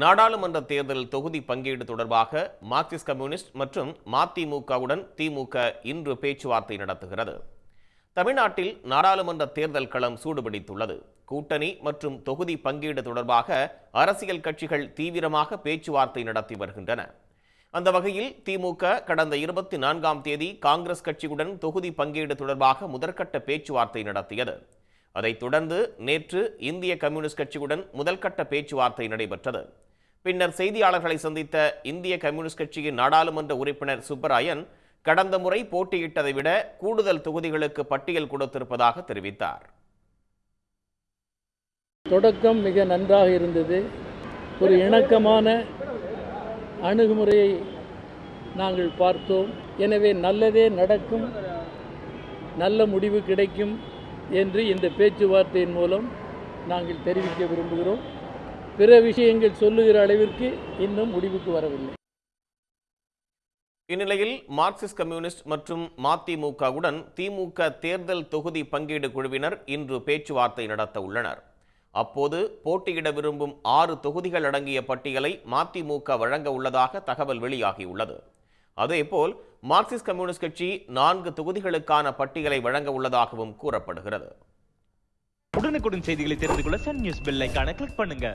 நாடாளுமன்ற தேர்தல் தொகுதி பங்கீடு தொடர்பாக மார்க்சிஸ்ட் கம்யூனிஸ்ட் மற்றும் மதிமுகவுடன் திமுக இன்று பேச்சுவார்த்தை நடத்துகிறது. தமிழ்நாட்டில் நாடாளுமன்ற தேர்தல் களம் சூடுபிடித்துள்ளது. கூட்டணி மற்றும் தொகுதி பங்கீடு தொடர்பாக அரசியல் கட்சிகள் தீவிரமாக பேச்சுவார்த்தை நடத்தி வருகின்றன. அந்த வகையில் திமுக கடந்த இருபத்தி நான்காம் தேதி காங்கிரஸ் கட்சியுடன் தொகுதி பங்கீடு தொடர்பாக முதற்கட்ட பேச்சுவார்த்தை நடத்தியது. அதைத் தொடர்ந்து நேற்று இந்திய கம்யூனிஸ்ட் கட்சியுடன் முதல்கட்ட பேச்சுவார்த்தை நடைபெற்றது. பின்னர் செய்தியாளர்களை சந்தித்த இந்திய கம்யூனிஸ்ட் கட்சியின் நாடாளுமன்ற உறுப்பினர் சுப்பராயன் கடந்த முறை போட்டியிட்டதை விட கூடுதல் தொகுதிகளுக்கு பட்டியல் கொடுத்திருப்பதாக தெரிவித்தார். தொடக்கம் மிக நன்றாக இருந்தது. ஒரு இணக்கமான அணுகுமுறையை நாங்கள் பார்த்தோம். எனவே நல்லதே நடக்கும் நல்ல முடிவு கிடைக்கும் என்று இந்த பேச்சுவார்த்தையின் மூலம் நாங்கள் தெரிவிக்க விரும்புகிறோம். பிற விஷயங்கள் சொல்லுகிற அளவிற்கு இன்னும் முடிவுக்கு வரவில்லை. இந்நிலையில் மார்க்சிஸ்ட் கம்யூனிஸ்ட் மற்றும் மதிமுகவுடன் திமுக தேர்தல் தொகுதி பங்கீடு குழுவினர் இன்று பேச்சுவார்த்தை நடத்த உள்ளனர். அப்போது போட்டியிட விரும்பும் ஆறு தொகுதிகள் அடங்கிய பட்டியலை மதிமுக வழங்க உள்ளதாக தகவல் வெளியாகியுள்ளது. அதேபோல் மார்க்சிஸ்ட் கம்யூனிஸ்ட் கட்சி நான்கு தொகுதிகளுக்கான பட்டியலை வழங்க உள்ளதாகவும் கூறப்படுகிறது. உடனுக்குடன் செய்திகளை தெரிந்து கொள்ள சன் நியூஸ் பெல் கிளிக் பண்ணுங்க.